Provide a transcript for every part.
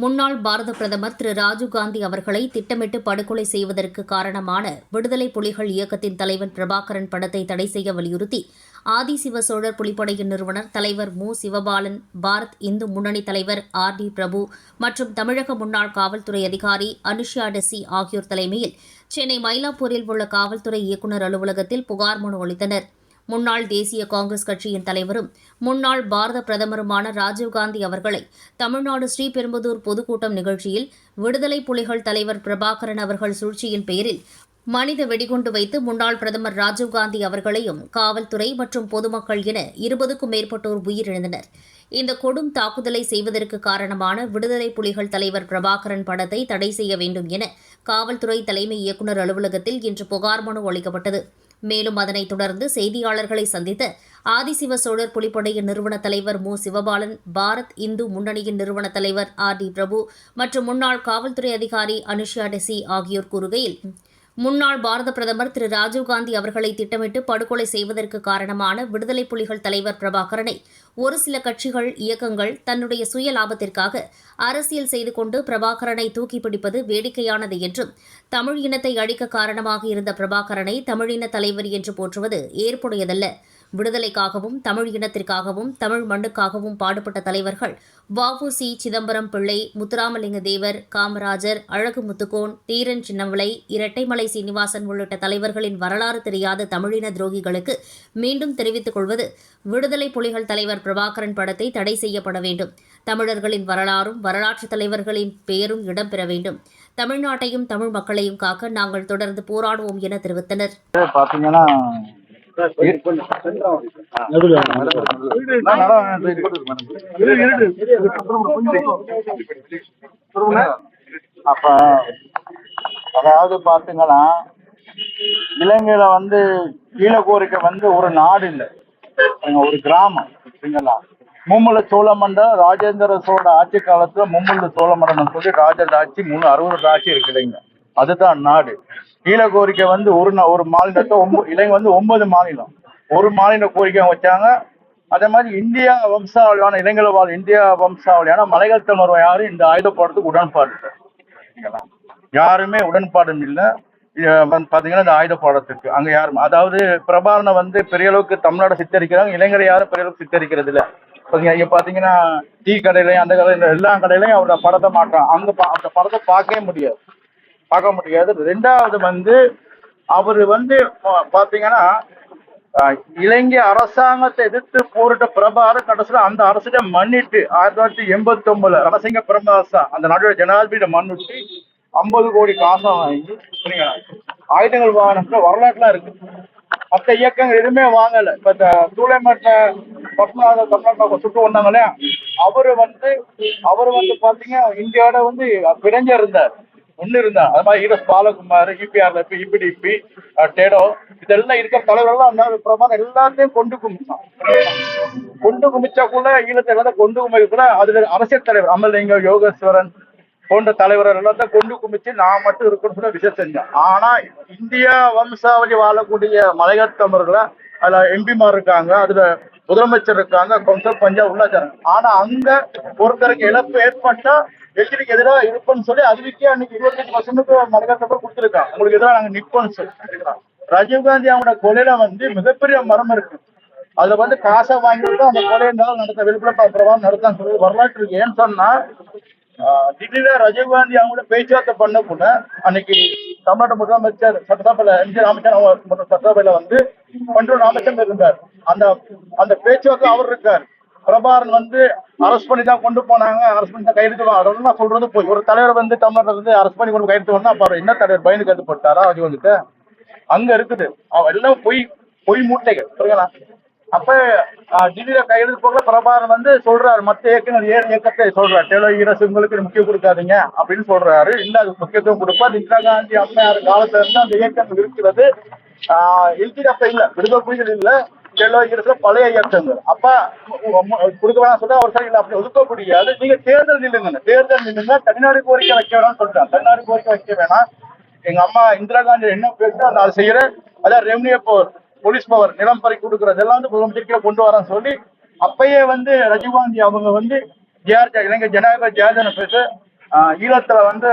முன்னாள் பாரத பிரதமர் திரு ராஜீவ்காந்தி அவர்களை திட்டமிட்டு படுகொலை செய்வதற்கு காரணமான விடுதலை புலிகள் இயக்கத்தின் தலைவர் பிரபாகரன் படத்தை தடை செய்ய வலியுறுத்தி ஆதிசிவ சோழர் புலிப்படையின் நிறுவனர் தலைவர் மு. சிவபாலன் பாரத் இந்து முன்னணி தலைவர் ஆர். டி. பிரபு மற்றும் தமிழக முன்னாள் காவல்துறை அதிகாரி அனுஷியா டெசி ஆகியோர் தலைமையில் சென்னை மயிலாப்பூரில் உள்ள காவல்துறை இயக்குநர் அலுவலகத்தில் புகார் மனு அளித்தனர். முன்னாள் தேசிய காங்கிரஸ் கட்சியின் தலைவரும் முன்னாள் பாரத பிரதமருமான ராஜீவ்காந்தி அவர்களை தமிழ்நாடு ஸ்ரீபெரும்புதூர் பொதுக்கூட்டம் நிகழ்ச்சியில் விடுதலை புலிகள் தலைவர் பிரபாகரன் அவர்கள் சூழ்ச்சியின் பெயரில் மனித வெடிகுண்டு வைத்து முன்னாள் பிரதமர் ராஜீவ்காந்தி அவர்களையும் காவல்துறை மற்றும் பொதுமக்கள் என இருபதுக்கும் மேற்பட்டோர் உயிரிழந்தனர். இந்த கொடும் தாக்குதலை செய்வதற்கு காரணமான விடுதலை புலிகள் தலைவர் பிரபாகரன் படத்தை தடை செய்ய வேண்டும் என காவல்துறை தலைமை இயக்குநர் அலுவலகத்தில் இன்று புகார் மனு அளிக்கப்பட்டது. மேலும் அதனைத் தொடர்ந்து செய்தியாளர்களை சந்தித்த ஆதிசிவ சோழர் புலிப்படையின் நிறுவன தலைவர் மு. சிவபாலன் பாரத் இந்து முன்னணியின் நிறுவன தலைவர் ஆர். டி. பிரபு மற்றும் முன்னாள் காவல்துறை அதிகாரி அனுஷியா டெசி ஆகியோர் கூறுகையில் முன்னாள் பாரத பிரதமர் திரு. ராஜீவ்காந்தி அவர்களை திட்டமிட்டு படுகொலை செய்வதற்கு காரணமான விடுதலை புலிகள் தலைவர் பிரபாகரனை ஒரு சில கட்சிகள் இயக்கங்கள் தன்னுடைய சுய லாபத்திற்காக அரசியல் செய்து கொண்டு பிரபாகரனை தூக்கி பிடிப்பது வேடிக்கையானது என்றும் தமிழ் இனத்தை அழிக்க காரணமாக இருந்த பிரபாகரனை தமிழின தலைவர் என்று போற்றுவது ஏற்புடையதல்ல. விடுதலைக்காகவும் தமிழ் இனத்திற்காகவும் தமிழ் மண்ணுக்காகவும் பாடுபட்ட தலைவர்கள் வஉசி சிதம்பரம் பிள்ளை முத்துராமலிங்க தேவர் காமராஜர் அழகு முத்துக்கோன் தீரன் சின்னமலை இரட்டைமலை சீனிவாசன் உள்ளிட்ட தலைவர்களின் வரலாறு தெரியாத தமிழின துரோகிகளுக்கு மீண்டும் தெரிவித்துக் கொள்வது விடுதலை புலிகள் தலைவர் பிரபாகரன் படத்தை தடை செய்யப்பட வேண்டும். தமிழர்களின் வரலாறும் வரலாற்று தலைவர்களின் பெயரும் இடம்பெற வேண்டும். தமிழ்நாட்டையும் தமிழ் மக்களையும் காக்க நாங்கள் தொடர்ந்து போராடுவோம் என தெரிவித்தனர். அப்ப அதாவது பாத்தீங்கன்னா இலங்கையில வந்து ஈழக்கோரிக்கை வந்து ஒரு நாடு இல்லை. ஒரு கிராமம் சரிங்களா மும்முல சோழமண்டம் ராஜேந்திர சோழ ஆட்சி காலத்துல மும்முல சோழமண்டலம் சொல்லி ராஜராட்சி மூணு அறுபது ஆட்சி இருக்குதுங்க அதுதான் நாடு. ஈழ கோரிக்கை வந்து ஒரு நா- ஒரு மாநிலத்தை ஒன்பது இலங்கை வந்து ஒன்பது மாநிலம். ஒரு மாநில கோரிக்கை வச்சாங்க. அதே மாதிரி இந்தியா வம்சாவளியான இலங்கையில் வாழ் இந்தியா வம்சாவளியான மலைகள் தமிழர் யாரும் இந்த ஆயுத போடுறதுக்கு உடன்பாடு யாருமே உடன்பாடும் இல்லை. பாத்தீங்கன்னா இந்த ஆயுத பாடத்துக்கு அங்க யாரும் அதாவது பிரபாகரனை வந்து பெரிய அளவுக்கு தமிழ்நாடு சித்தரிக்கிறாங்க. இளைஞரை யாரும் பெரிய அளவுக்கு சித்தரிக்கிறது இல்லை. பாத்தீங்க இங்க பாத்தீங்கன்னா டீ கடையிலையும் அந்த கடையில எல்லா கடையிலையும் அவரோட படத்தை மாட்டான் அங்க பா- அந்த படத்தை பார்க்கவே முடியாது. பார்க்க முடியாது. ரெண்டாவது வந்து அவர் வந்து பா- பாத்தீங்கன்னா இலங்கை அரசாங்கத்தை எதிர்த்து போரிட்ட பிரபாகர் கடைசியில் அந்த அரசிடம் மன்னிட்டு ஆயிரத்தி தொள்ளாயிரத்தி எண்பத்தி ஒன்பதுல ரணசிங்க பிரமதாசா அந்த நாட்டோட ஜனாதிபதியிட மன்னிட்டு ஐம்பது கோடி காசம் வாங்கி ஆயுதங்கள் வாங்கின வரலாற்றுலாம் இருக்கு. மற்ற இயக்கங்கள் எதுவுமே வாங்கல. இப்ப இந்த சூளைமட்ட பத்மநாத தமிழ்நாட்டில் சுட்டு வந்தாங்களே அவரு வந்து அவர் வந்து பாத்தீங்கன்னா இந்தியாவோட வந்து பிணைஞ்ச இருந்தார். ஒன்னு இருந்தா அது மாதிரி ஈரஸ் பாலகுமார் இபிஆர்ல இபிடிபி டேடோ இதெல்லாம் இருக்கிற தலைவர்கள் அந்த பிரமாணம் எல்லாத்தையும் கொண்டு குமிச்சான். கொண்டு குமிச்சாக்குள்ள ஈழத்தை எல்லாத்தையும் கொண்டு குமிக்கக்குள்ள அதுல அரசியல் தலைவர் அமலிங்க யோகேஸ்வரன் போன்ற தலைவர்கள் எல்லாத்தையும் கொண்டு குமிச்சு நான் மட்டும் இருக்கணும்னு சொல்லி விஷயம் செஞ்சேன். ஆனா இந்தியா வம்சாவளி வாழக்கூடிய மலையாள தமிழர்களை அதுல எம்பிமார் இருக்காங்க அதுல முதலமைச்சர் இருக்காங்க கொஞ்சம் பஞ்சாப் உள்ளாச்சாரம் ஆனா அங்க ஒருத்தருக்கு இழப்பு ஏற்பட்டா எதிரிக்கு எதிராக இருப்போம்னு சொல்லி அதுக்கே அன்னைக்கு இருபத்தஞ்சு பர்சன்ட்டுக்கு மலையாள கொடுத்துருக்கான் உங்களுக்கு எதிராக நாங்க நிற்போம்னு சொல்லி. ராஜீவ்காந்தி அவனோட கொலையில வந்து மிகப்பெரிய மரம் இருக்கு. அதுல வந்து காசை வாங்கிட்டு அந்த கொலை நடத்த வெளிப்பட பிரபாவம் நடத்தான்னு சொல்லி வரலாற்று இருக்கு. ஏன்னு சொன்னா ஆஹ் ராஜீவ்காந்தி அவங்களோட பேச்சுவார்த்தை பண்ண கூட அன்னைக்கு தமிழ்நாடு முதலமைச்சர் சட்டசபையில எம்ஜி ராமச்சந்திரன் அவங்க சட்டசபையில வந்து பண்ருள் ராமச்சந்திரன் இருந்தார். அந்த அந்த பேச்சுவார்த்தை அவர் இருக்கார். பிரபாகரன் வந்து அரெஸ்ட் பண்ணி தான் கொண்டு போனாங்க. அரெஸ்ட் பண்ணி தான் கையெழுத்து அதெல்லாம் நான் சொல்றது போய். ஒரு தலைவர் வந்து தமிழர் வந்து அரெஸ்ட் பண்ணி கொண்டு கையெழுத்து வந்தா அப்ப என்ன தலைவர் பயந்து கைது போட்டாரா அது வந்துட்டு அங்க இருக்குது. அவ எல்லாம் பொய் பொய் மூட்டைகள். புரியுங்களா அப்ப ஆஹ், கையெழுத்து போகல பிரபாகரன் வந்து சொல்றாரு. மத்த இயக்கங்கள் ஏழு இயக்கத்தை சொல்றாரு. டெலோ ஈரஸ் உங்களுக்கு முக்கியம் கொடுக்காதீங்க அப்படின்னு சொல்றாரு. இல்ல அது முக்கியத்துவம் கொடுப்பா இந்திரா காந்தி அம்மையார் காலத்துல இருந்து அந்த இயக்கம் இருக்கிறது. ஆஹ் எல்டிஎஃப் இல்ல. விடுதலை புலிகள் இல்ல. டெலோ இருக்கிற பழைய இயக்கங்கள். அப்ப கொடுக்க வேணாம் சொன்னா அவர் சரி அப்படி ஒதுக்க முடியாது நீங்க தேர்தல் நில்லுங்க தேர்தல் நில்லுங்க தனிநாடு கோரிக்கை வைக்க வேணாம்னு சொல்லிட்டாங்க தனிநாடு கோரிக்கை வைக்க வேணாம். எங்க அம்மா இந்திரா காந்தி என்ன பேசுறோம் அதை அதை செய்யறேன் அதான் ரெவன்யூ பவர் போலீஸ் பவர் நிலம் பறி கொடுக்கறது எல்லாம் வந்து முதலமைச்சருக்கே கொண்டு வரேன்னு சொல்லி அப்பயே வந்து ரஜீவ்காந்தி அவங்க வந்து ஜேஆர் இலங்கை ஜனாதிபதி ஜெயலலிதா பேச ஆஹ் ஈழத்துல வந்து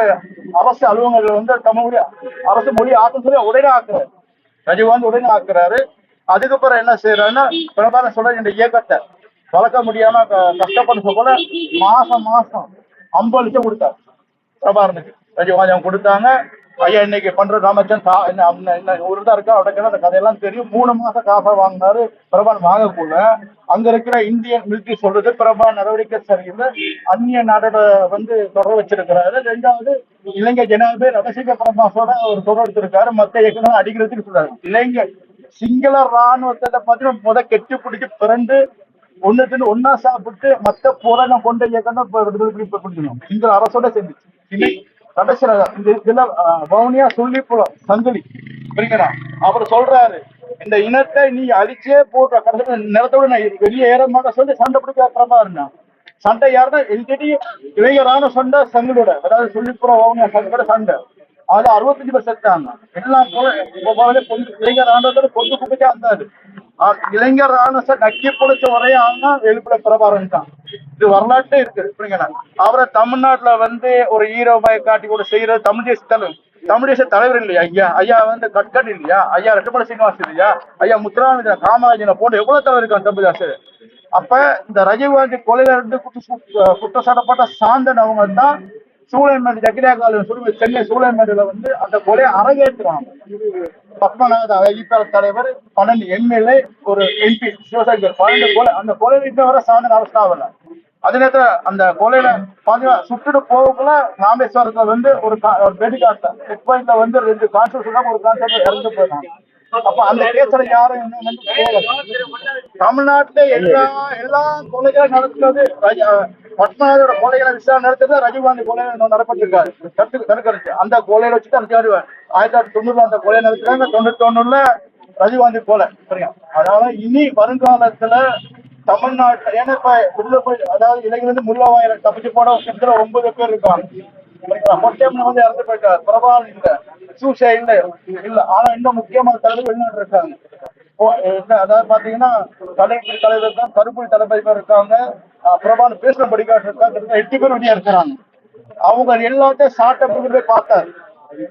அரசு அலுவலகங்கள் வந்து தமிழ் அரசு மொழி ஆக்கும் சொல்லி உடனே ஆக்குறாரு. ரஜீவ்காந்தி உடனே ஆக்குறாரு. அதுக்கப்புறம் என்ன செய்யறாருன்னா பிரபாரம் சொல்ற இந்த இயக்கத்தை வளர்க்க முடியாம க- போல மாசம் மாசம் ஐம்பது லட்சம் கொடுத்தாரு பிரபாகரனுக்கு. கொஞ்சம் கொடுத்தாங்க. ஐயா இன்னைக்கு பண்ற ராமச்சந்திரன் சா- என்ன என்ன ஒரு தான் இருக்கா? அவருக்கு அந்த கதையெல்லாம் தெரியும். மூணு மாசம் காசா வாங்கினாரு பிரபான் வாங்கக்குள்ள. அங்க இருக்கிற இந்தியன் மிலிட்ரி சொல்றது பிரபா நடவடிக்கை சரியில்லை. அந்நிய நாடோட வந்து தொடர் வச்சிருக்கிறாரு. ரெண்டாவது இலங்கை ஜனாதிபதி ரகசிங்க பிரமாசோட ஒரு தொடர் எடுத்திருக்காரு மத்த இயக்கங்கள் அடிக்கிறதுக்கு சொல்றாரு. இலங்கை சிங்கள ராணுவத்தை பார்த்தீங்கன்னா முத கெட்டி பிடிச்சி பிறண்டு ஒண்ணுக்கு ஒன்னா சாப்பிட்டு மத்த போராட்டம் கொண்ட இயக்கம் தான் பிடிக்கணும். சிங்கள அரசோட சேர்ந்துச்சு. கடைசியில இந்த இதுல வவுனியா சுள்ளிப்புலம் சங்கிலி. புரியுங்களா அவர் சொல்றாரு இந்த இனத்தை நீ அழிச்சே போட்ட கடைசியில நிலத்தோட நான் வெளியே ஏற மாட்டேன் சொல்லி சண்டை பிடிக்க பிரபாருன்னா சண்டை யாருன்னா எல்கடி இளைஞரான சண்டை சங்கிலோட அதாவது சொல்லிப்புறம் வவுனியா சங்கிலோட சண்டை. அது அறுபத்தஞ்சு பேர் செத்தாங்க எல்லாம் இளைஞர் ஆண்டதோட கொண்டு குப்பிச்சா இருந்தாரு இளைஞர் ஆனச நக்கி பிடிச்ச ஒரே ஆள்னா எழுப்புல பிரபாரம் தான் இது வரலாற்றே இருக்கு புரியுங்களா அவரை தமிழ்நாட்டுல வந்து ஒரு ஹீரோபாய் காட்டி கூட செய்யறது தமிழ் தேச தலைவர் தமிழ் தேச தலைவர் இல்லையா ஐயா ஐயா வந்து கட்கட் இல்லையா ஐயா ரெட்டமலை சீனிவாஸ் இல்லையா ஐயா முத்துராமலிங்க காமராஜனை போன்ற எவ்வளவு தலைவர் இருக்கான் தமிழ்தாசு அப்ப இந்த ரஜீவ்காந்தி கொலையில இருந்து குற்ற குற்றம் சாட்டப்பட்ட சாந்தன் அவங்க தான் சூளைமேடு ஜக்கிரியா காலேஜ் சொல்லி சென்னை சூளைமேடுல வந்து அந்த கொலையை அரங்கேற்றுறாங்க பத்மநாத ஐபிஎல் தலைவர் பன்னெண்டு எம்எல்ஏ ஒரு எம்பி சிவசங்கர். பன்னெண்டு கொலை அந்த கொலையில இன்ன வரை சாந்தன் அரசு ஆகல அதே நேரத்துல அந்த கொலையில பாத்தீங்கன்னா சுட்டுட்டு போகக்குள்ள ராமேஸ்வரத்துல வந்து ஒரு கா- ஒரு செக் பாயிண்ட்ல வந்து ரெண்டு கான்ஸ்டபிள் ஒரு கான்ஸ்டபிள் இறந்து போயிட்டாங்க அப்ப அந்த கேஸ்ல யாரும் தமிழ்நாட்டுல எல்லா எல்லா கொலைகளும் நடத்துறது பத்மநாதோட கொலைகளை விசாரணை நடத்துறது ரஜினிகாந்த் கொலை நடப்பட்டிருக்காரு. தடுத்து தடுக்கிறது அந்த கொலையில வச்சு தான் ஆயிரத்தி தொள்ளாயிரத்தி தொண்ணூறுல அந்த கொலை நடத்துறாங்க தொண்ணூத்தி ஒண்ணுல ரஜினிகாந்த் கொலை. சரியா? அதனால இனி வருங்காலத்துல தமிழ்நாட்டுல ஏன்னா இப்ப உள்ள போய் அதாவது இளைஞர் முள்ளவாயில தப்பிச்சு போன ஒன்பது பேர் இருக்காங்க. சரிங்களா? வந்து இறந்து போயிட்டார். பிரபாகரன் இல்ல. சூசை இல்ல. இல்ல. ஆனா இன்னும் முக்கியமான தலைவர் வெளிநாட்டு இருக்காங்க. அதாவது பாத்தீங்கன்னா தலைவர் தலைவர் தான் கருப்புலி தளபதி பேர் இருக்காங்க. அஹ் பேசின படிக்காட்டு இருக்காங்க எட்டு பேர் வெளியே இருக்கிறாங்க. அவங்க எல்லாத்தையும் சாட்டம் போய் பார்த்தாரு.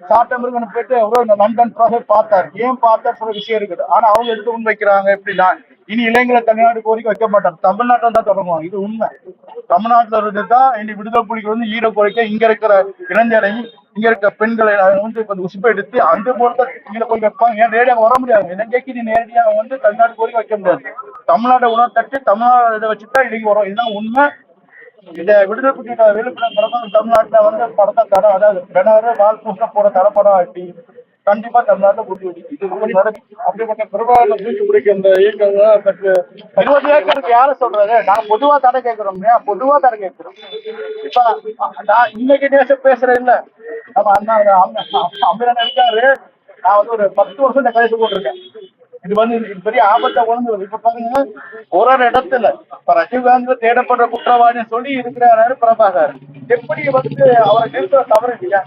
சாட்டம் போயிட்டு லண்டன் போய் பார்த்தார். ஏன் பார்த்தாரு சில விஷயம் இருக்குது? ஆனா அவங்க எடுத்து முன் வைக்கிறாங்க. எப்படின்னா இனி இளைஞர்களை தமிழ்நாடு கோரிக்கை வைக்க மாட்டாங்க. தமிழ்நாட்டில் தான் தொடங்குவாங்க. இது உண்மை. தமிழ்நாட்டுல இருந்து தான் இனி விடுதலை புலிகள் வந்து ஈர கோரிக்கை இங்க இருக்கிற இளைஞரை இங்க இருக்க பெண்களை வந்து கொஞ்சம் உசுப்பை எடுத்து அந்த போல இங்க போய் வைப்பாங்க. ஏன் நேரடியாக வர முடியாது. இலங்கைக்கு நீ நேரடியாக வந்து தமிழ்நாடு கோரிக்கை வைக்க முடியாது. தமிழ்நாட்டை உணவு தட்டி தமிழ்நாடு இதை வச்சுதான் இன்னைக்கு வரும். இதுதான் உண்மை. இதை விடுதலை புலிகள் விழுப்புரம் தமிழ்நாட்டில் தமிழ்நாட்டுல வந்து படத்தை தடை அதாவது கிணறு வால் போட போற தடப்படம் ஆட்டி கண்டிப்பா தமிழ்நாட்டில் புள்ளி வச்சு அப்படிப்பட்ட பிரபாகரனை தூக்கி பிடிக்க இந்த இயக்கம் இருபது ஏக்கருக்கு யார சொல்றாரு நான் பொதுவா தடை கேட்கிறோம் பொதுவா தடை கேட்கிறோம். இப்ப நான் இன்னைக்கு நேசம் பேசுறேன் இல்ல. நம்ம அண்ணா அமிரன் இருக்காரு. நான் வந்து ஒரு பத்து வருஷம் இந்த கழிச்சு போட்டிருக்கேன். இது வந்து இது பெரிய ஆபத்தை உணர்ந்து இப்ப பாருங்க ஒரு ஒரு இடத்துல இப்ப ரஜினிகாந்த் தேடப்படுற குற்றவாளின்னு சொல்லி இருக்கிறாரு பிரபாகர். எப்படி வந்து அவரை நிறுத்த தவறு இல்லையா?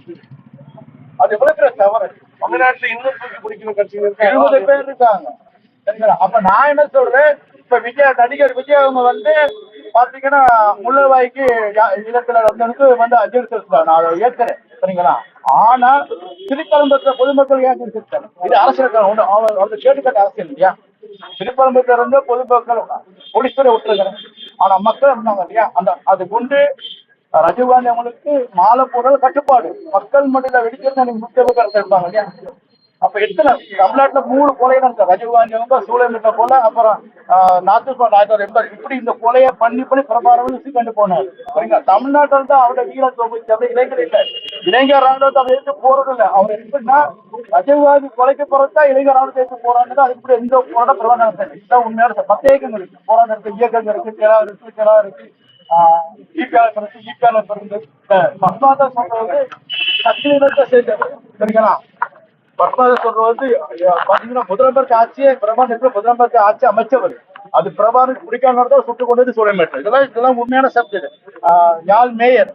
அது எவ்வளவு பெரிய தவறு. தமிழ்நாட்டுல இன்னும் தூக்கி பிடிக்கணும் கட்சிகள் இருபது பேர் இருக்காங்க. அப்ப நான் என்ன சொல்றேன்? இப்ப விஜய் நடிகர் விஜய் அவங்க வந்து பாத்தீங்கன்னா முள்ளவாய்க்கு யா- இல்லத்துல வந்தவனுக்கு வந்து அஞ்சல் செலுத்தலாம் நான் அதை சரிங்களா? ஆனா திருப்பரம்பத்துல பொதுமக்கள் ஏன் செலுத்தாங்க இது அரசியல் ஒண்ணு அவர் கேட்டுக்கட்ட அரசியல் இல்லையா? திருப்பரம்பத்துல இருந்து பொதுமக்கள் போலீஸ் துறை விட்டுருக்கிறேன் ஆனா மக்கள் இருந்தாங்க இல்லையா? அந்த அது கொண்டு ரஜினிகாந்த் அவங்களுக்கு மாலை போடுறது கட்டுப்பாடு. மக்கள் மட்டில வெடிக்கிறது எனக்கு முக்கிய கருத்து இருப்பாங்க இல்லையா? அப்ப எத்தனை தமிழ்நாட்டுல மூணு கொலை நடந்த ரஜினிகாந்தி அவங்க சூழல் கொலை அப்புறம் நாத்துப்பா டாக்டர் எம்பர் இப்படி இந்த கொலையை பண்ணி பண்ணி பிரபாரம் கண்டு போனார். சரிங்களா? தமிழ்நாட்டில் தான் அவருடைய வீர தொகுதி இளைஞர் இல்லை. இளைஞர் ராணுவத்தை அவர் எடுத்து போறது இல்லை அவர் எப்படின்னா ரஜினிகாந்தி கொலைக்கு போறதா இளைஞர் ராணுவத்தை எடுத்து போறாங்க அது இப்படி எந்த போராட்டம் பிரபாரம் நடத்தல இதுதான் உண்மையான ச- இயக்கங்கள் இருக்கு. போராட்டம் இருக்கு இயக்கங்கள் இருக்கு கிளா இருக்கு கிளா இருக்கு. ஈபிஆர் இருக்கு ஈபிஆர் இருக்கு பத்மாதா சொல்றது சக்தியினத்தை சேர்ந்தது. சரிங்களா? பத்மாதா சொல்றது வந்து பாத்தீங்கன்னா முதலமைச்சர் ஆட்சியே பிரபான் இருக்கிற முதலமைச்சர் ஆட்சி அமைச்சவர். அது பிரபானுக்கு பிடிக்காம தான் சுட்டு கொண்டு வந்து சொல்ல மாட்டேன் இதெல்லாம் இதெல்லாம் உண்மையான subject Yazh mayor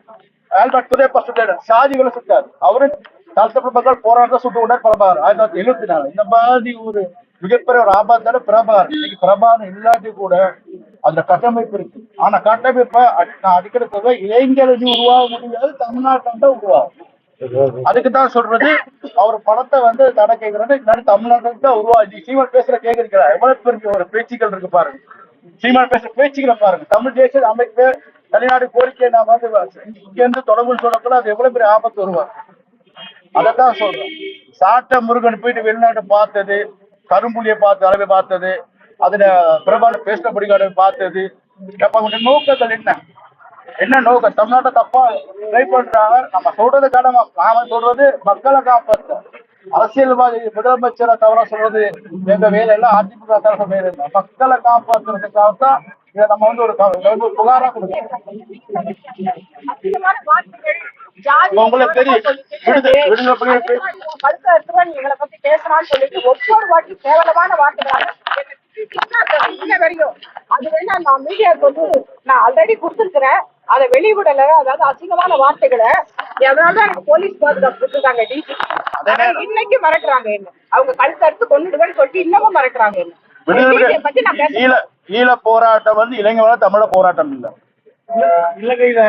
Albert Duraiappa சுட்டாரு. சாதிகளை சுட்டாரு. அவரும் தாழ்த்தப்பட்ட மக்கள் போராட்டம் சுட்டு கொண்டார் பிரபாகர் ஆயிரத்தி தொள்ளாயிரத்தி எழுபத்தி நாலு. இந்த மாதிரி ஒரு மிகப்பெரிய ஒரு ஆபத்தான பிரபாகர் இன்னைக்கு பிரபாகர் இல்லாட்டி கூட அதுல கட்டமைப்பு இருக்கு. ஆனா கட்டமைப்பை நான் அடிக்கடி சொல்றேன் இளைஞர்கள் உருவாக முடியாது தமிழ்நாட்டில் தான் உருவாகும். அதுக்கு தான் சொல்றது அவர் படத்தை வந்து தடை கேட்கறது இல்லாட்டி தமிழ்நாட்டுல தான் உருவாச்சு சீமான் பேசுற கேக்குறீங்களா எவ்வளவு பேருக்கு ஒரு பேச்சுக்கள் இருக்கு பாருங்க. சீமான் பேசுற பேச்சுக்களை பாருங்க. தமிழ் தேசிய அமைப்பு தனிநாடு கோரிக்கை நான் வந்து இங்க இருந்து தொடர்புன்னு சொல்லக்கூட அது எவ்வளவு பெரிய ஆபத்து வருவாங்க அதைத்தான் சொல்றேன். சாட்ட முருகன் போயிட்டு வெளிநாட்டு பார்த்தது கரும்புலியை பார்த்து அளவை பார்த்தது அதுல பிரபான பேசின படிக்காட பார்த்தது. அப்ப அவங்களுடைய நோக்கங்கள் என்ன? என்ன நோக்கம்? தமிழ்நாட்டை தப்பா ட்ரை பண்றாங்க. நம்ம சொல்றது கடமை நாம சொல்றது மக்களை காப்பாற்ற அரசியல்வாதி முதலமைச்சரை தவிர சொல்றது எங்க வேலை எல்லாம் அதிமுக தவிர வேலை இல்லை மக்களை காப்பாற்றுறதுக்காக தான் இதை நம்ம வந்து ஒரு புகாரா கொடுக்கணும் உங்களுக்கு தெரியும். விடுதலை- விடுதலை பத்தி பேசலாம்னு சொல்லிட்டு ஒவ்வொரு வாட்டி கேவலமான வார்த்தைகளாக அது வேணா நான் மீடியாவுக்கு வந்து நான் ஆல்ரெடி கொடுத்துருக்கிறேன் அதை வெளிவிடல அதாவது அசிங்கமான வார்த்தைகளை அதனால தான் எனக்கு போலீஸ் பாதுகாப்பு கொடுத்துருக்காங்க டிசி இன்னைக்கு மறக்கிறாங்க என்ன அவங்க கழுத்து அறுத்து கொண்டுடுவேன்னு சொல்லிட்டு இன்னமும் மறக்கிறாங்க என்ன பத்தி நான் ஈழ போராட்டம் வந்து இளைஞர்கள தமிழ போராட்டம் இல்ல. இலங்கையில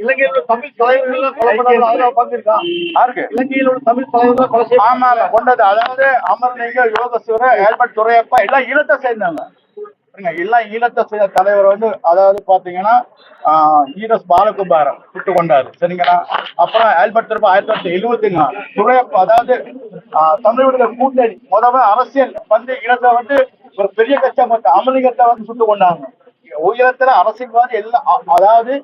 இலங்கையில உள்ள தமிழ் தலைவர்கள் கொலை பண்ணாங்க அதுல பங்கிருக்கான் யாருக்கு? இலங்கையில உள்ள தமிழ் தலைவர்கள் கொலை செய்ய ஆமா ஆமா கொண்டது. அதாவது அமர்லிங்க யோகசிவர ஆல்பர்ட் துரையப்பா எல்லாம் ஈழத்தை சேர்ந்தவங்க. பாருங்க, எல்லாம் ஈழத்தை சேர்ந்த தலைவர் வந்து அதாவது பாத்தீங்கன்னா ஈரஸ் பாலகுமாரன் சுட்டு கொண்டாரு. சரிங்களா? அப்புறம் ஆல்பர்ட் துரைப்பா ஆயிரத்தி தொள்ளாயிரத்தி எழுபத்தி நாலு துரையப்பா அதாவது ஆஹ், தமிழ் விடுதலை கூட்டணி. முதல்ல அரசியல் வந்து ஈழத்தை வந்து ஒரு பெரிய கட்சியா பார்த்து அமலிங்கத்தை வந்து சுட்டு கொண்டாங்க. உயரத்துல அரசியல்வாதி எல்லாம் அதாவது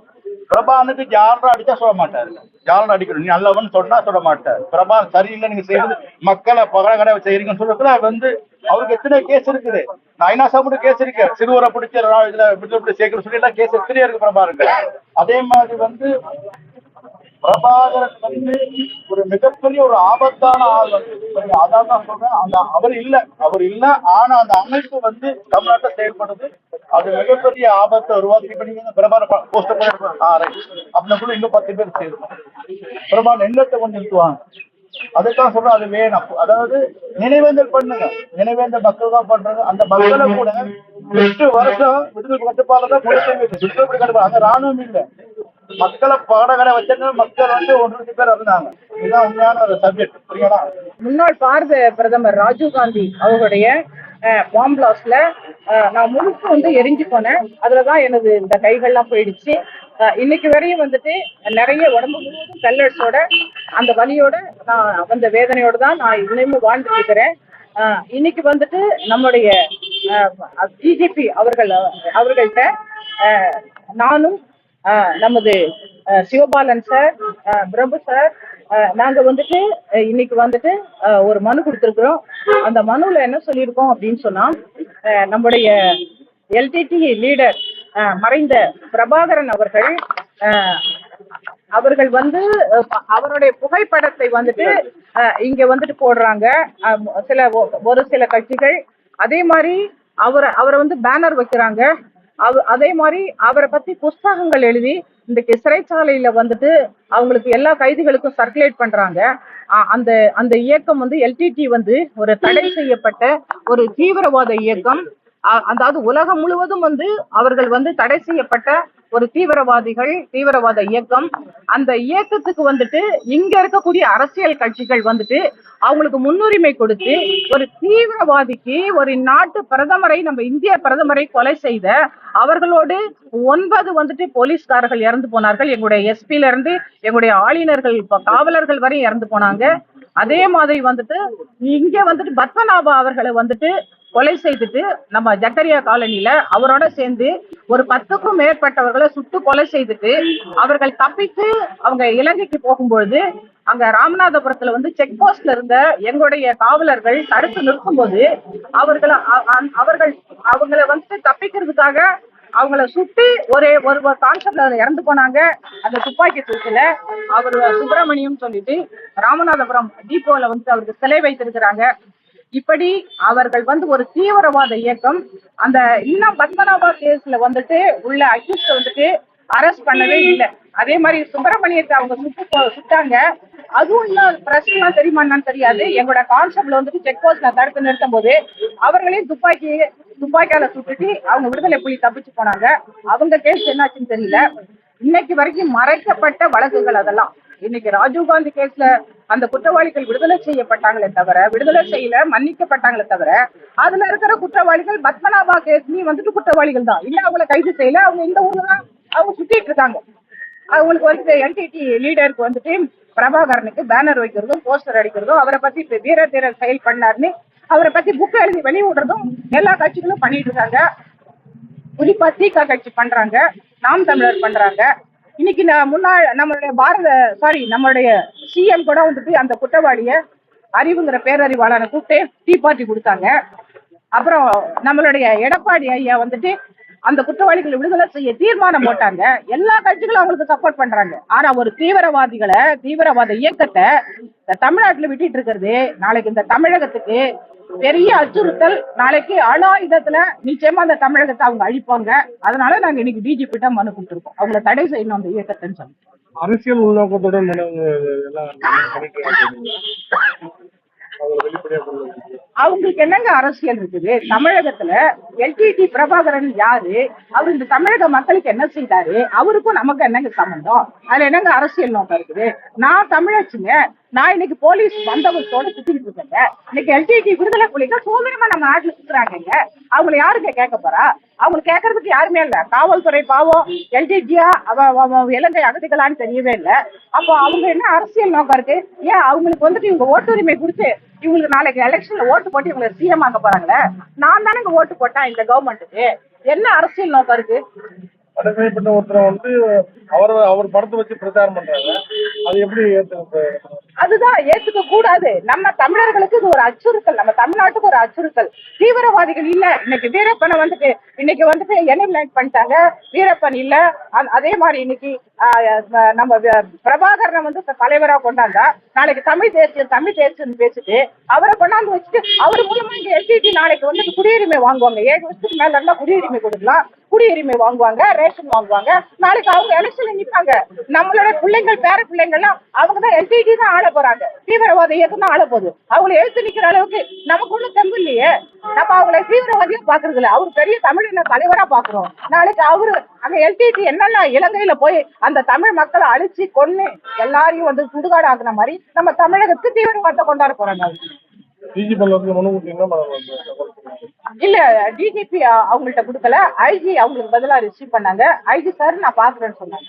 பிரபானுக்கு ஜாலரா அடிச்சா சொல்ல மாட்டாரு ஜாலரா அடிக்கணும் நீ நல்லவன் சொன்னா சொல்ல மாட்டார் பிரபான் சரியில்லை நீங்க செய்யறது மக்களை பகடகடை செய்யறீங்கன்னு சொல்றதுல வந்து அவருக்கு எத்தனை கேஸ் இருக்குது நான் ஐநா சாப்பிட்டு கேஸ் இருக்கு சிறுவரை பிடிச்ச இதுல விடுதலை சேர்க்கணும் சொல்லி எல்லாம் கேஸ் எத்தனையா இருக்கு பிரபாருக்கு அதே மாதிரி வந்து பிரபாகரன் வந்து ஒரு மிகப்பெரிய ஒரு ஆபத்தான ஆள் வந்து அதான் தான் சொல்றேன். அந்த அவர் இல்ல. அவர் இல்ல. ஆனா அந்த அமைப்பு வந்து தமிழ்நாட்டை செயல்படுது. அது மிகப்பெரிய ஆபத்தை உருவாக்கி. இப்ப நீங்க போஸ்ட் பண்ணி ஆ ரைட் இன்னும் பத்து பேர் சேரும் பிரபான் எண்ணத்தை கொண்டு நிறுத்துவாங்க. அதைத்தான் சொல்றேன். அது வேணும். அதாவது நினைவேந்தல் பண்ணுங்க. நினைவேந்தல் மக்கள் தான் பண்றாங்க. அந்த மக்களை கூட எட்டு வருஷம் விடுதலை கட்டுப்பாடு தான் விடுதலை கட்டுப்பாடு அங்க ராணுவம் இல்லை. மக்களை பாடகரை வச்சிருந்த மக்கள் வந்து ஒரு லட்சம் பேர் இருந்தாங்க. இதுதான் உண்மையான ஒரு சப்ஜெக்ட் புரியுங்களா முன்னாள் பாரத பிரதமர் ராஜீவ் காந்தி அவருடைய பாம் பிளாஸ்ட்ல நான் முழுக்க வந்து எரிஞ்சு போனேன். அதுலதான் எனது இந்த கைகள்லாம் போயிடுச்சு. அஹ், இன்னைக்கு வரையும் வந்துட்டு நிறைய உடம்பு முழுவதும் கல்லட்ஸோட அந்த வலியோட நான் அந்த வேதனையோட தான் நான் இன்னமும் வாழ்ந்துட்டு இருக்கிறேன் இன்னைக்கு வந்துட்டு நம்முடைய டிஜிபி அவர்கள் அவர்கள்ட்ட நானும் நமது சிவபாலன் சார் பிரபு சார் நாங்க வந்துட்டு இன்னைக்கு வந்துட்டு ஒரு மனு கொடுத்துருக்குறோம். அந்த மனுல என்ன சொல்லியிருக்கோம் அப்படின்னு சொன்னா நம்முடைய எல்டிடி லீடர் மறைந்த பிரபாகரன் அவர்கள் அவர்கள் வந்து அவருடைய புகைப்படத்தை வந்துட்டு இங்க வந்துட்டு போடுறாங்க. சில ஒரு சில கட்சிகள் அதே மாதிரி அவரை அவரை வந்து பேனர் வைக்கிறாங்க. அவ அதே மாதிரி அவரை பத்தி புஸ்தகங்கள் எழுதி இன்றைக்கு சிறைச்சாலையில வந்துட்டு அவங்களுக்கு எல்லா கைதிகளுக்கும் சர்க்குலேட் பண்றாங்க. அந்த அந்த இயக்கம் வந்து எல்டிடி வந்து ஒரு தடை செய்யப்பட்ட ஒரு தீவிரவாத இயக்கம். அதாவது உலகம் முழுவதும் வந்து அவர்கள் வந்து தடை செய்யப்பட்ட ஒரு தீவிரவாதிகள் தீவிரவாத இயக்கம். அந்த இயக்கத்துக்கு வந்துட்டு இங்க இருக்கக்கூடிய அரசியல் கட்சிகள் வந்துட்டு அவங்களுக்கு முன்னுரிமை கொடுத்து ஒரு தீவிரவாதிக்கு ஒரு நாட்டு பிரதமரை நம்ம இந்திய பிரதமரை கொலை செய்த அவர்களோடு ஒன்பது வந்துட்டு போலீஸ்காரர்கள் இறந்து போனார்கள். எங்களுடைய எஸ்பில இருந்து எங்களுடைய ஆளுநர்கள் காவலர்கள் வரை இறந்து போனாங்க. அதே மாதிரி வந்துட்டு இங்க வந்துட்டு பத்மநாபா அவர்களை வந்துட்டு கொலை செய்துட்டு நம்ம ஜக்கரியா காலனில அவரோட சேர்ந்து ஒரு பத்துக்கும் மேற்பட்டவர்களை சுட்டு கொலை செய்துட்டு அவர்கள் தப்பித்து அவங்க இலங்கைக்கு போகும்பொழுது அங்க ராமநாதபுரத்துல வந்து செக் போஸ்ட்ல இருந்த எங்களுடைய காவலர்கள் தடுத்து நிறுத்தும்போது அவர்களை அவர்கள் அவங்கள வந்து தப்பிக்கிறதுக்காக அவங்கள சுட்டு ஒரே ஒரு கான்செப்ட்ல இறந்து போனாங்க. அந்த துப்பாக்கி சூட்டுல அவர் சுப்பிரமணியம் சொல்லிட்டு ராமநாதபுரம் டீப்போல வந்து அவருக்கு சிலை வைத்திருக்கிறாங்க. இப்படி அவர்கள் வந்து ஒரு தீவிரவாத இயக்கம் அந்த இன்னும் பத்மநாபா கேஸ்ல வந்துட்டு உள்ள அக்யூஸ்ட் வந்துட்டு அரெஸ்ட் பண்ணவே இல்லை. அதே மாதிரி சுப்பிரமணியத்தை அவங்க சுட்டு சுட்டாங்க. அதுவும் இன்னும் பிரச்சனை தெரியுமா என்னன்னு தெரியாது. எங்களோட கான்ஸ்டபிள் வந்துட்டு செக் போஸ்ட்ல தடுத்து நிறுத்தும் போது அவர்களையும் துப்பாக்கி துப்பாக்கியால சுட்டுட்டு அவங்க விடுதலை புலி தப்பிச்சு போனாங்க. அவங்க கேஸ் என்னாச்சுன்னு தெரியல. இன்னைக்கு வரைக்கும் மறைக்கப்பட்ட வழக்குகள் அதெல்லாம். இன்னைக்கு ராஜீவ்காந்தி கேஸ்ல அந்த குற்றவாளிகள் விடுதலை செய்யப்பட்டாங்களே தவிர விடுதலை செய்யல மன்னிக்கப்பட்டாங்களே தவிர அதுல இருக்கிற குற்றவாளிகள் பத்மநாபா கேஸ்லயும் வந்துட்டு குற்றவாளிகள் தான். இல்ல அவங்கள கைது செய்யல. அவங்க இந்த ஊர்ல தான் அவங்க சுத்திட்டு இருக்காங்க. அவங்களுக்கு வந்து என்டிடி லீடருக்கு வந்துட்டு பிரபாகரனுக்கு பேனர் வைக்கிறதும் போஸ்டர் அடிக்கிறதும் அவரை பத்தி இப்ப வீர தீர செயல் பண்ணாருன்னு அவரை பத்தி புக் எழுதி வெளியிடுறதும் எல்லா கட்சிகளும் பண்ணிட்டு இருக்காங்க. குறிப்பா தீகா கட்சி பண்றாங்க நாம் தமிழர் பண்றாங்க. இன்னைக்கு நான் முன்னாள் நம்மளுடைய பாரத சாரி நம்மளுடைய சிஎம் கூட வந்துட்டு அந்த குற்றவாளிய அறிவுங்கிற பேரறிவாளனை கூப்பிட்டு டீ பார்ட்டி கொடுத்தாங்க. அப்புறம் நம்மளுடைய எடப்பாடி ஐயா வந்துட்டு அந்த குற்றவாளிகளை விடுதலை செய்ய தீர்மானம் போட்டாங்க. எல்லா கட்சிகளும் அவங்களுக்கு சப்போர்ட் பண்றாங்க. ஆனா ஒரு தீவிரவாதிகளை தீவிரவாத இயக்கத்தை இந்த தமிழ்நாட்டுல விட்டுட்டு இருக்கிறது. நாளைக்கு இந்த தமிழகத்துக்கு பெரிய அச்சுறுத்தல். நாளைக்கு அணு ஆயுதத்துல நிச்சயமா அந்த தமிழகத்தை அவங்க அழிப்பாங்க. அதனால நாங்க இன்னைக்கு டிஜிபி தான் மனு கொடுத்துருக்கோம். அவங்கள தடை செய்யணும் அந்த இயக்கத்தைன்னு சொல்லி அரசியல் உள்நோக்கத்துடன் அவங்களுக்கு என்னங்க அரசியல் இருக்குது? தமிழகத்துல எல்டிடி பிரபாகரன் யாரு? அவர் இந்த தமிழக மக்களுக்கு என்ன செய்தாரு? அவருக்கும் நமக்கு என்னங்க சம்பந்தம்? அதுல என்னங்க அரசியல் நோக்கம் இருக்குது? நான் தமிழச்சுங்க நான் இன்னைக்கு போலீஸ் பந்தோபஸ்தோட சுத்திட்டு இருக்கேங்க. இன்னைக்கு எல்டிடி விடுதலை புலிகள் சுதந்திரமா நம்ம நாட்டுல சுத்துறாங்க அவங்களை யாருங்க கேட்க போறா? அவங்களுக்கு கேட்கறதுக்கு யாருமே இல்ல. காவல்துறை பாவம் எல்டிடியா இலங்கை அகதிகளான்னு தெரியவே இல்ல. அப்போ அவங்க என்ன அரசியல் நோக்கம் இருக்கு? ஏன் அவங்களுக்கு வந்துட்டு இவங்க ஓட்டுரிமை கொடுத்து இவங்களுக்கு நாளைக்கு எலெக்ஷன்ல ஓட்டு போட்டு இவங்களை சிஎம் ஆக்க போறாங்களே? நான் தானே இங்க ஓட்டு போட்டேன் இந்த கவர்மெண்ட்டுக்கு என்ன அரசியல் நோக்கம் இருக்கு? தடை செய்யப்பட்ட ஒருத்தரை வந்து அவர் அவர் படத்தை வச்சு பிரச்சாரம் பண்றாங்க அது எப்படி அதுதான் ஏத்துக்க கூடாது. நம்ம தமிழர்களுக்கு இது ஒரு அச்சுறுத்தல். நம்ம தமிழ்நாட்டுக்கு ஒரு அச்சுறுத்தல். தீவிரவாதிகள் இல்ல. இன்னைக்கு வீரப்பனை வந்துட்டு இன்னைக்கு வந்துட்டு எனிமினேட் பண்ணிட்டாங்க. வீரப்பன் இல்ல. அதே மாதிரி இன்னைக்கு நம்ம பிரபாகரனை வந்து தலைவரா கொண்டாந்தா நாளைக்கு தமிழ் தேசியம் தமிழ் தேசியம் பேசிட்டு அவரை கொண்டாந்து வச்சுட்டு அவர் மூலமா இங்க எல்டிடி நாளைக்கு வந்துட்டு குடியுரிமை வாங்குவாங்க. ஏழு வருஷத்துக்கு மேல இருந்தா குடியுரிமை கொடுக்கலாம். குடியுரிமை வாங்குவாங்க ரேஷன் வாங்குவாங்க. நாளைக்கு அவங்க எலெக்ஷன்ல நிப்பாங்க. நம்மளோட பிள்ளைங்கள் பேர பிள்ளைங்கள்லாம் அவங்க தான் எல்டிடி தான் ஆள போறாங்க. தீவிரவாத இயக்கம் தான் ஆள போகுது. அவங்களை எழுத்து நிக்கிற அளவுக்கு நமக்கு ஒண்ணும் தெம்பு இல்லையே. நம்ம அவங்களை தீவிரவாதியா பாக்குறது இல்ல அவர் பெரிய தமிழின தலைவரா பாக்குறோம் நாளைக்கு அவரு அங்க எல்டிடி என்னென்ன இலங்கையில போய் அந்த தமிழ் மக்களை அழிச்சு கொன்னு எல்லாரையும் வந்து சுடுகாடு ஆக்குன மாதிரி நம்ம தமிழகத்துக்கு தீவிரவாதத்தை கொண்டாட போறாங்க இல்ல டிஜிபி அவங்கள்ட்ட கொடுக்கல. ஐஜி அவங்களுக்கு பதிலா ரிசீவ் பண்ணாங்க. ஐஜி சார் நான் பாக்குறேன்னு சொன்னாங்க.